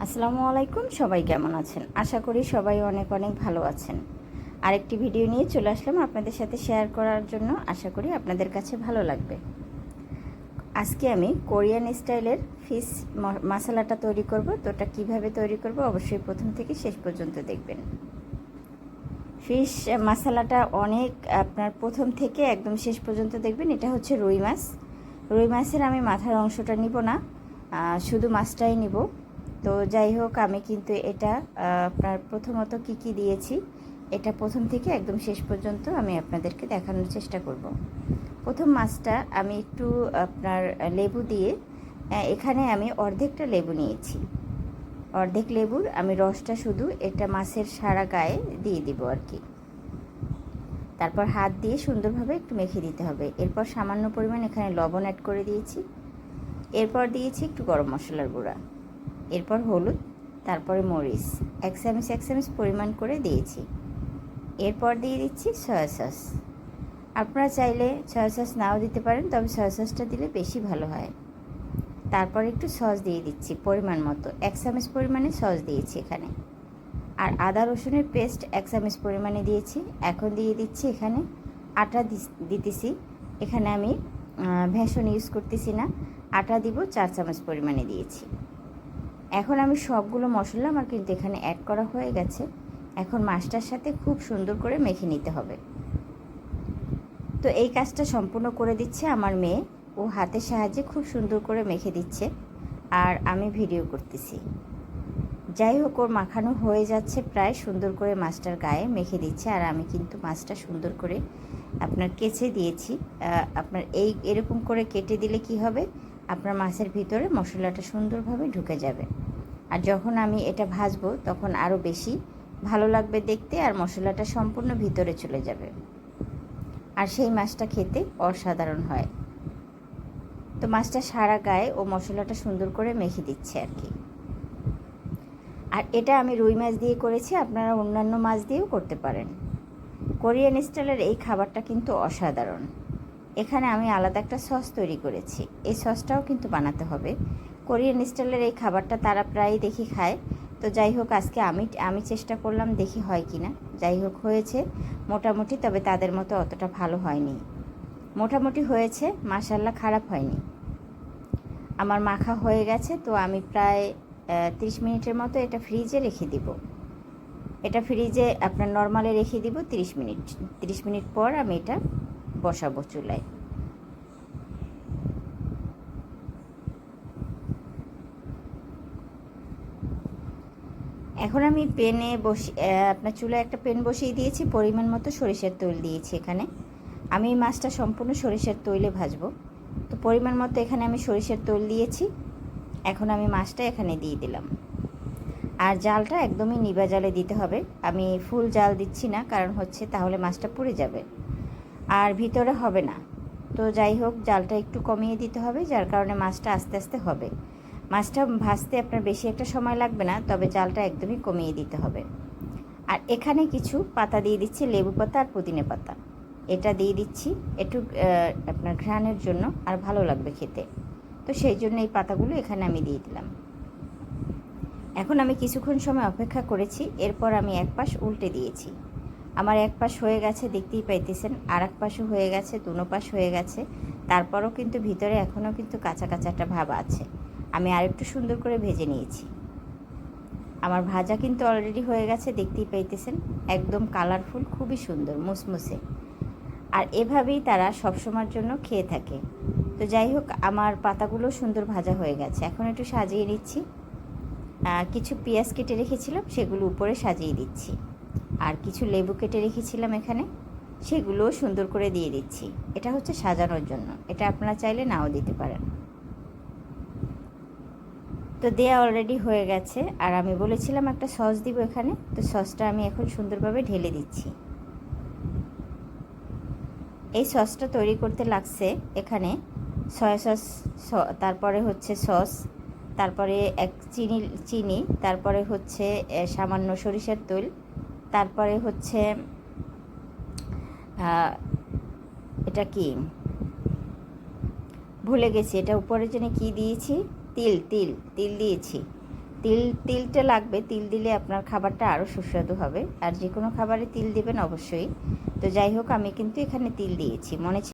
আসসালামু আলাইকুম, সবাই কেমন আছেন? আশা করি সবাই অনেক অনেক ভালো আছেন। আরেকটি ভিডিও নিয়ে চলে আসলাম আপনাদের সাথে শেয়ার করার জন্য। আশা করি আপনাদের কাছে ভালো লাগবে। আজকে আমি কোরিয়ান স্টাইলের ম- মশলাটা তৈরি করব। তো ওটা কীভাবে তৈরি করব অবশ্যই প্রথম থেকে শেষ পর্যন্ত দেখবেন। ফিশ মশলাটা অনেক আপনার প্রথম থেকে একদম শেষ পর্যন্ত দেখবেন। এটা হচ্ছে রুই মাছ। রুই মাছের আমি মাথার অংশটা নিব না। শুধু মাছটাই নিব। তো যাই হোক, আমি কিন্তু এটা, আপনার প্রথমত কি কি দিয়েছি, এটা প্রথম থেকে একদম শেষ পর্যন্ত আমি আপনাদেরকে দেখানোর চেষ্টা করব। প্রথম মাছটা আমি একটু আপনার লেবু দিয়ে, এখানে আমি অর্ধেকটা লেবু নিয়েছি। অর্ধেক লেবুর আমি রসটা শুধু এটা মাছের সারা গায়ে দিয়ে দিব আর কি। তারপর হাত দিয়ে সুন্দরভাবে একটু মেখে দিতে হবে। এরপর সামান্য পরিমাণ এখানে লবণ অ্যাড করে দিয়েছি। এরপর দিয়েছি একটু গরম মশলার গুঁড়া। এরপর হলুদ, তারপরে মরিচ। এক চামচ এক চামচ পরিমাণ করে দিয়েছি। এরপর দিয়ে দিচ্ছি সয়া সস আপনারা চাইলে সয়া সস নাও দিতে পারেন, তবে সয়া সসটা দিলে বেশি ভালো হয়। তারপর একটু সস দিয়ে দিচ্ছি পরিমাণ মতো। এক চামচ পরিমাণে সস দিয়েছি এখানে। আর আদা রসুনের পেস্ট এক চামচ পরিমাণে দিয়েছি। এখন দিয়ে দিচ্ছি এখানে আটা দিতেছি। এখানে আমি ভেষণ ইউজ করতেছি না। আটা দিব চার চামচ পরিমাণে দিয়েছি। এখন আমি সবগুলো মশলা আমার কিন্তু এখানে অ্যাড করা হয়ে গেছে। এখন মাছটার সাথে খুব সুন্দর করে মেখে নিতে হবে। তো এই কাজটা সম্পূর্ণ করে দিচ্ছে আমার মেয়ে। ও হাতের সাহায্যে খুব সুন্দর করে মেখে দিচ্ছে আর আমি ভিডিও করতেছি। যাই হোক, ওর মাখানো হয়ে যাচ্ছে প্রায়। সুন্দর করে মাছটার গায়ে মেখে দিচ্ছে আর আমি কিন্তু মাছটা সুন্দর করে আপনার কেচে দিয়েছি। আপনার এই এরকম করে কেটে দিলে কি হবে? আপনার মাছের ভিতরে মশলাটা সুন্দরভাবে ঢুকে যাবে। আর যখন আমি এটা ভাজবো, তখন আরও বেশি ভালো লাগবে দেখতে আর মশলাটা সম্পূর্ণ ভিতরে চলে যাবে। আর সেই মাছটা খেতে অসাধারণ হয়। তো মাছটা সারা গায়ে ও মশলাটা সুন্দর করে মেখে দিচ্ছে আর কি। আর এটা আমি রুই মাছ দিয়ে করেছি, আপনারা অন্যান্য মাছ দিয়েও করতে পারেন। কোরিয়ান স্টাইলের এই খাবারটা কিন্তু অসাধারণ। এখানে আমি আলাদা একটা সস তৈরি করেছি। এই সসটাও কিন্তু বানাতে হবে। কোরিয়ান স্টাইলের এই খাবারটা তারা প্রায়ই দেখি খায়। তো যাই হোক, আজকে আমি আমি চেষ্টা করলাম দেখি হয় কি না যাই হোক, হয়েছে। মোটামুটি, তবে তাদের মতো অতটা ভালো হয়নি। মোটামুটি হয়েছে মাসাল্লাহ খারাপ হয়নি। আমার মাখা হয়ে গেছে, তো আমি প্রায় তিরিশ মিনিটের মতো এটা ফ্রিজে রেখে দিব। এটা ফ্রিজে আপনার নর্মালে রেখে দিব তিরিশ মিনিট। তিরিশ মিনিট পর আমি এটা বসাবো চুলায়। এখন আমি পেনে বসি আপনার চুলায় একটা পেন বসিয়ে দিয়েছি, পরিমাণ মতো সরিষার তৈল দিয়েছি এখানে। আমি এই মাছটা সম্পূর্ণ সরিষার তৈলে ভাজবো। তো পরিমাণ মতো এখানে আমি সরিষার তৈল দিয়েছি। এখন আমি মাছটা এখানে দিয়ে দিলাম। আর জালটা একদমই নিবা জালে দিতে হবে। আমি ফুল জাল দিচ্ছি না, কারণ হচ্ছে তাহলে মাছটা পুড়ে যাবে। আর ভিতরে হবে না। তো যাই হোক, জালটা একটু কমিয়ে দিতে হবে, যার কারণে মাছটা আস্তে আস্তে হবে। মাছটা ভাজতে আপনার বেশি একটা সময় লাগবে না, তবে জালটা একদমই কমিয়ে দিতে হবে। আর এখানে কিছু পাতা দিয়ে দিচ্ছি, লেবু পাতা আর পুদিনে পাতা। এটা দিয়ে দিচ্ছি, একটু আপনার ঘ্রাণের জন্য, আর ভালো লাগবে খেতে। তো সেই জন্য এই পাতাগুলো এখানে আমি দিয়ে দিলাম। এখন আমি কিছুক্ষণ সময় অপেক্ষা করেছি, এরপর আমি এক পাশ উল্টে দিয়েছি। আমার এক পাশ হয়ে গেছে, দেখতেই পাইতেছেন। আর এক পাশও হয়ে গেছে, দুনো পাশ হয়ে গেছে। তারপরও কিন্তু ভিতরে এখনও কিন্তু কাঁচা কাঁচা একটা ভাব আছে। আমি আরেকটু সুন্দর করে ভেজে নিয়েছি। আমার ভাজা কিন্তু অলরেডি হয়ে গেছে, দেখতেই পাইতেছেন। একদম কালারফুল খুবই সুন্দর, মুসমুসে। আর এভাবেই তারা সবসময়ের জন্য খেয়ে থাকে। তো যাই হোক, আমার পাতাগুলো সুন্দর ভাজা হয়ে গেছে। এখন একটু সাজিয়ে নিচ্ছি। কিছু পেঁয়াজ কেটে রেখেছিলাম, সেগুলো উপরে সাজিয়ে দিচ্ছি। আর কিছু লেবু কেটে রেখেছিলাম এখানে, সেগুলোও সুন্দর করে দিয়ে দিচ্ছি। এটা হচ্ছে সাজানোর জন্য। এটা আপনারা চাইলে নাও দিতে পারেন। তো দেয়া অলরেডি হয়ে গেছে। আর আমি বলেছিলাম একটা সস দিব এখানে। তো সসটা আমি এখন সুন্দরভাবে ঢেলে দিচ্ছি। এই সসটা তৈরি করতে লাগছে এখানে সয়া সস তারপরে হচ্ছে সস, তারপরে এক চিনি চিনি, তারপরে হচ্ছে সামান্য সরিষার তৈল তারপরে হচ্ছে এটা কি? ভুলে গেছি, এটা উপরের জন্য কি দিয়েছি? তিল তিল তিল দিয়েছি। তিল, তিলটা লাগবে, তিল দিলে আপনার খাবারটা আরও সুস্বাদু হবে। আর যে কোনো খাবারে তিল দিবেন অবশ্যই। তো যাই হোক, আমি কিন্তু এখানে তিল দিয়েছি, মনে